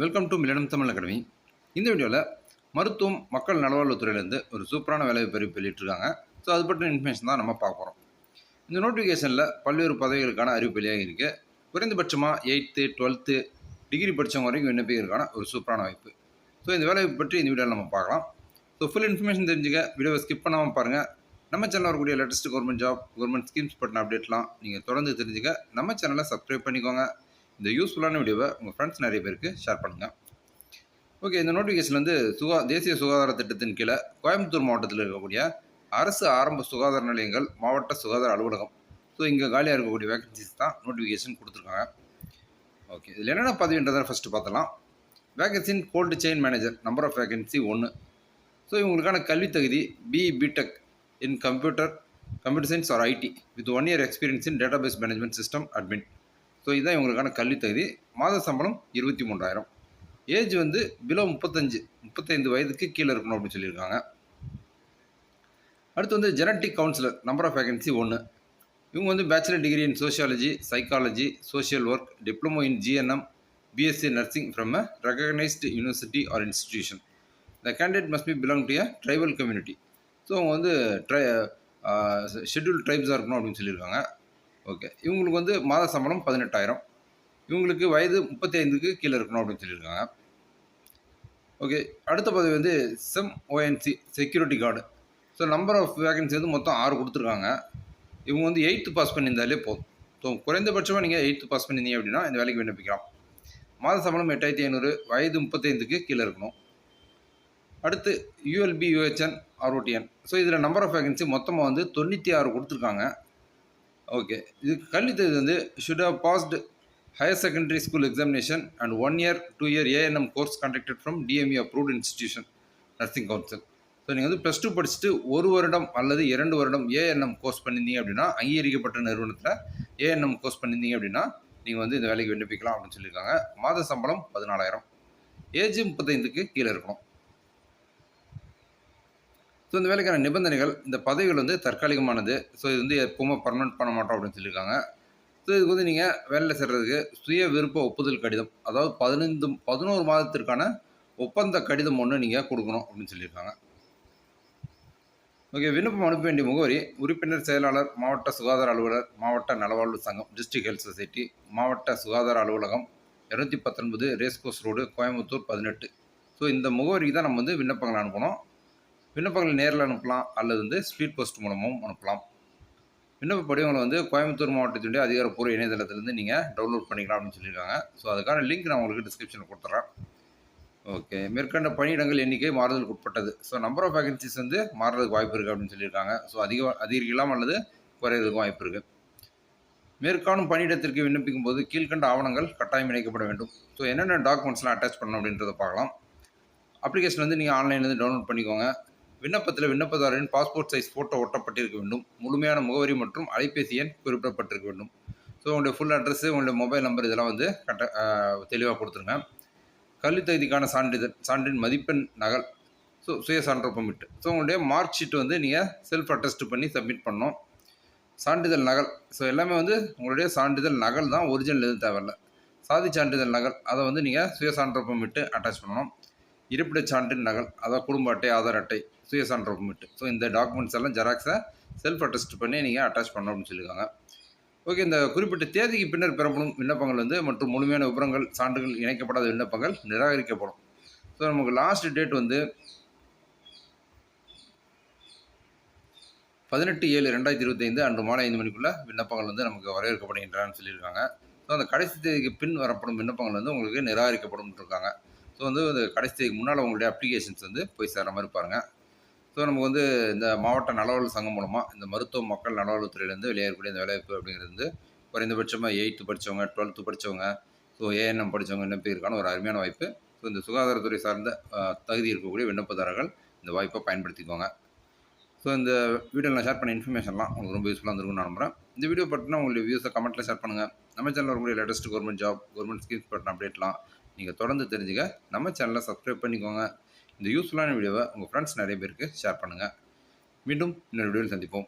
Welcome to Milanam Tamil academy இந்த வீடியோவில் மருத்துவம் மக்கள் நலவாழ்வுத்துறையிலேருந்து ஒரு சூப்பரான வேலை பெரிய வெளியிட்டிருக்காங்க. ஸோ அது பற்றின இன்ஃபர்மேஷன் தான் நம்ம பார்க்க போகிறோம் இந்த நோட்டிஃபிகேஷனில் பல்வேறு பதவிகளுக்கான அறிவிப்பு வெளியாகி இருக்குது குறைந்தபட்சமாக எயித்து டுவெல்த்து டிகிரி படித்தவங்க வரைக்கும் விண்ணப்பிக்கிறதுக்கான ஒரு சூப்பரான வாய்ப்பு. ஸோ இந்த வேலையை பற்றி இந்த வீடியோவில் நம்ம பார்க்கலாம். ஸோ ஃபுல் இன்ஃபர்மேஷன் தெரிஞ்சுக்க வீடியோவை ஸ்கிப் பண்ணாமல் பாருங்கள் நம்ம சேனலில் வரக்கூடிய latest government job government schemes பற்றின அப்டேட்லாம் நீங்கள் தொடர்ந்து தெரிஞ்சுக்க நம்ம சேனலை சப்ஸ்கிரைப் பண்ணிக்கோங்க. இந்த யூஸ்ஃபுல்லான வீடியோவை உங்கள் ஃப்ரெண்ட்ஸ் நிறைய பேருக்கு ஷேர் பண்ணுங்கள் ஓகே இந்த நோட்டிஃபிகேஷன் வந்து சுகா தேசிய சுகாதார திட்டத்தின் கீழே கோயம்புத்தூர் மாவட்டத்தில் இருக்கக்கூடிய அரசு ஆரம்ப சுகாதார நிலையங்கள் மாவட்ட சுகாதார அலுவலகம். ஸோ இங்கே காலியாக இருக்கக்கூடிய வேகன்சிஸ் தான் நோட்டிஃபிகேஷன் கொடுத்துருக்காங்க. ஓகே இதில் என்னென்ன பதவின்றதை ஃபஸ்ட்டு பார்த்தலாம் வேகன்சின் gold chain manager number of vacancy ஒன்று ஸோ இவங்களுக்கான கல்வி தகுதி B BTech in computer computer science or IT with one year experience in database management system admin so இதுதான் இவங்களுக்கான கல்வி தகுதி. மாத சம்பளம் இருபத்தி மூன்றாயிரம். ஏஜ் வந்து பிலோ முப்பத்தஞ்சு முப்பத்தைந்து வயதுக்கு கீழே இருக்கணும் அப்படின்னு சொல்லியிருக்காங்க. அடுத்து வந்து genetic counsellor number of vacancy ஒன்று இவங்க வந்து bachelor degree in sociology psychology social work diploma in GNM BSc nursing from a recognised university or institution the candidate must be belong to a tribal community so அவங்க வந்து try schedule ட்ரைப்ஸாக இருக்கணும் அப்படின்னு சொல்லியிருக்காங்க. Okay இவங்களுக்கு வந்து மாத சம்பளம் பதினெட்டாயிரம். இவங்களுக்கு வயது முப்பத்தி ஐந்துக்கு கீழே இருக்கணும் அப்படின்னு சொல்லியிருக்காங்க. ஓகே அடுத்த பதவி வந்து செம் ONC security guard so number of vacancy வந்து மொத்தம் ஆறு கொடுத்துருக்காங்க. இவங்க வந்து எயித்து பாஸ் பண்ணியிருந்தாலே போதும். ஸோ குறைந்தபட்சமாக நீங்கள் எயித்து பாஸ் பண்ணியிருந்தீங்க அப்படின்னா இந்த வேலைக்கு விண்ணப்பிக்கலாம் மாத சம்பளம் எட்டாயிரத்தி ஐநூறு வயது முப்பத்தைந்துக்கு கீழே இருக்கணும். அடுத்து யூஎல்பி யூஹெச்என் ஆர்ஓடிஎன் ஸோ இதில் நம்பர் ஆஃப் வேகன்சி மொத்தமாக வந்து தொண்ணூற்றி ஆறு கொடுத்துருக்காங்க. ஓகே இது கல்வி தகுதி வந்து should have passed higher secondary school examination and one year two year ANM course conducted from DME approved institution nursing council so நீங்கள் வந்து ப்ளஸ் டூ படிச்சுட்டு ஒரு வருடம் அல்லது இரண்டு வருடம் ஏஎன்எம் கோர்ஸ் பண்ணியிருந்தீங்க அப்படின்னா அங்கீகரிக்கப்பட்ட நிறுவனத்தில் ஏஎன்எம் கோர்ஸ் பண்ணியிருந்தீங்க அப்படின்னா நீங்கள் வந்து இந்த வேலைக்கு விண்ணப்பிக்கலாம் அப்படின்னு சொல்லியிருக்காங்க. மாத சம்பளம் பதினாலாயிரம். ஏஜ் முப்பத்தைந்துக்கு கீழே இருக்கணும். ஸோ இந்த வேலைக்கான நிபந்தனைகள் இந்த பதவிகள் வந்து தற்காலிகமானது. ஸோ இது வந்து எப்பவுமே பர்மனெண்ட் பண்ண மாட்டோம் அப்படின்னு சொல்லியிருக்காங்க. ஸோ இதுக்கு வந்து நீங்கள் வேலையில் சேர்றதுக்கு சுய விருப்ப ஒப்புதல் கடிதம் அதாவது பதினைந்து பதினோரு மாதத்திற்கான ஒப்பந்த கடிதம் ஒன்று நீங்கள் கொடுக்கணும் அப்படின்னு சொல்லியிருக்காங்க. ஓகே விண்ணப்பம் அனுப்ப வேண்டிய முகவரி உறுப்பினர் செயலாளர் மாவட்ட சுகாதார அலுவலர் மாவட்ட நலவாழ்வு சங்கம் டிஸ்ட்ரிக்ட் ஹெல்த் சொசைட்டி மாவட்ட சுகாதார அலுவலகம் இரநூத்தி பத்தொன்பது ரேஸ்கோஸ் ரோடு கோயம்புத்தூர் பதினெட்டு. ஸோ இந்த முகவரிக்கு தான் நம்ம வந்து விண்ணப்பங்கள் அனுப்பணும். விண்ணப்பங்களை நேரில் அனுப்பலாம் அல்லது வந்து ஸ்பீட் போஸ்ட் மூலமும் அனுப்பலாம். விண்ணப்ப படிவங்களை வந்து கோயம்புத்தூர் மாவட்டத்தினுடைய அதிகாரப்பூர்வ இணையதளத்திலேருந்து நீங்கள் டவுன்லோட் பண்ணிக்கலாம் அப்படின்னு சொல்லியிருக்காங்க. ஸோ அதுக்கான லிங்க் நான் உங்களுக்கு டிஸ்கிரிப்ஷனில் கொடுத்துட்றேன் ஓகே மேற்கண்ட பணியிடங்கள் எண்ணிக்கை மாறுதலுக்கு உட்பட்டது. ஸோ நம்பர் ஆஃப் வேகன்சிஸ் வந்து மாறுறதுக்கு வாய்ப்பு இருக்குது அப்படின்னு சொல்லியிருக்காங்க. ஸோ அதிக அதிகரிக்கலாம் அல்லது குறையிறதுக்கும் வாய்ப்பு இருக்குது மேற்காணும் பணியிடத்திற்கு விண்ணப்பிக்கும் போது கீழ்கண்ட ஆவணங்கள் கட்டாயம் இணைக்கப்பட வேண்டும். ஸோ என்னென்ன டாக்குமெண்ட்ஸ்லாம் அட்டாச் பண்ணணும் அப்படின்றத பார்க்கலாம். அப்ளிகேஷன் வந்து நீங்கள் ஆன்லைன்லேருந்து டவுன்லோட் பண்ணிக்கோங்க. விண்ணப்பத்தில் விண்ணப்பதாரரின் பாஸ்போர்ட் சைஸ் ஃபோட்டோ ஒட்டப்பட்டிருக்க வேண்டும். முழுமையான முகவரி மற்றும் அலைபேசி எண் குறிப்பிடப்பட்டிருக்க வேண்டும். ஸோ உங்களுடைய ஃபுல் அட்ரஸ்ஸு உங்களுடைய மொபைல் நம்பர் இதெல்லாம் வந்து கட்ட தெளிவாக கொடுத்துருங்க. கல்வி தகுதிக்கான சான்றிதழ் சான்றின் மதிப்பெண் நகல் ஸோ சுய சான்றொப்பமிட்டு ஸோ உங்களுடைய மார்க் ஷீட் வந்து நீங்கள் செல்ஃப் அட்டஸ்ட் பண்ணி சப்மிட் பண்ணோம் சான்றிதழ் நகல் ஸோ எல்லாமே வந்து உங்களுடைய சான்றிதழ் நகல் தான் ஒரிஜினல் எதுவும் தேவையில்ல. சாதி சான்றிதழ் நகல் அதை வந்து நீங்கள் சுய சான்றொப்பமிட்டு அட்டாச் பண்ணணும். இருப்பிடச் சான்றின் நகல் அதாவது குடும்ப அட்டை ஆதார் அட்டை சுய ஒப்புமிட்டு ஸோ இந்த டாக்குமெண்ட்ஸ் எல்லாம் ஜெராக்ஸை செல்ஃப் அட்டஸ்ட் பண்ணி நீங்கள் அட்டாச் பண்ணணும் அப்படின்னு சொல்லியிருக்காங்க ஓகே இந்த குறிப்பிட்ட தேதிக்கு பின்னர் பெறப்படும் விண்ணப்பங்கள் வந்து மற்றும் முழுமையான விவரங்கள் சான்றுகள் இணைக்கப்படாத விண்ணப்பங்கள் நிராகரிக்கப்படும். ஸோ நமக்கு லாஸ்ட் டேட் வந்து பதினெட்டு ஏழு ரெண்டாயிரத்தி இருபத்தைந்து அன்று மாலை ஐந்து மணிக்குள்ளே விண்ணப்பங்கள் வந்து நமக்கு வரவேற்கப்படுகின்றன சொல்லியிருக்காங்க. ஸோ அந்த கடைசி தேதிக்கு பின் வரப்படும் விண்ணப்பங்கள் வந்து உங்களுக்கு நிராகரிக்கப்படும் இருக்காங்க. ஸோ வந்து இந்த கடைசி முன்னால் உங்களுடைய அப்ளிகேஷன்ஸ் வந்து போய் சேர மாதிரி பாருங்கள் ஸோ நமக்கு வந்து இந்த மாவட்ட நலவாழ்வு சங்கம் மூலமாக இந்த மருத்துவ மக்கள் நலவாழ்வுத்துறையிலேருந்து வெளியேறக்கூடிய இந்த வேலைவாய்ப்பு அப்படிங்கிறது வந்து குறைந்தபட்சமாக எயித்து படித்தவங்க டுவெல்த்து படித்தவங்க ஸோ ஏஎன்எம் படித்தவங்க விண்ணப்பிக்கிறதுக்கான ஒரு அருமையான வாய்ப்பு. ஸோ இந்த சுகாதாரத்துறை சார்ந்த தகுதி இருக்கக்கூடிய விண்ணப்பதாரர்கள் இந்த வாய்ப்பை பயன்படுத்திக்கோங்க. ஸோ இந்த வீடியோவில் நான் ஷேர் பண்ண இன்ஃபர்மேஷன்லாம் உங்களுக்கு ரொம்ப யூஸ்ஃபுல்லாக இருந்திருக்கும்னு நான் நம்புறேன். இந்த வீடியோ பற்றினா உங்களுடைய வியூஸை கமெண்ட்டில் ஷேர் பண்ணுங்கள் நம்ம சேனலில் வரக்கூடிய latest government job government schemes பற்றின அப்டேட்லாம் நீங்கள் தொடர்ந்து தெரிஞ்சுக்க நம்ம சேனலை சப்ஸ்கிரைப் பண்ணிக்கோங்க. இந்த யூஸ்ஃபுல்லான வீடியோவை உங்கள் ஃப்ரெண்ட்ஸ் நிறைய பேருக்கு ஷேர் பண்ணுங்கள் மீண்டும் இன்னொரு வீடியோவில் சந்திப்போம்.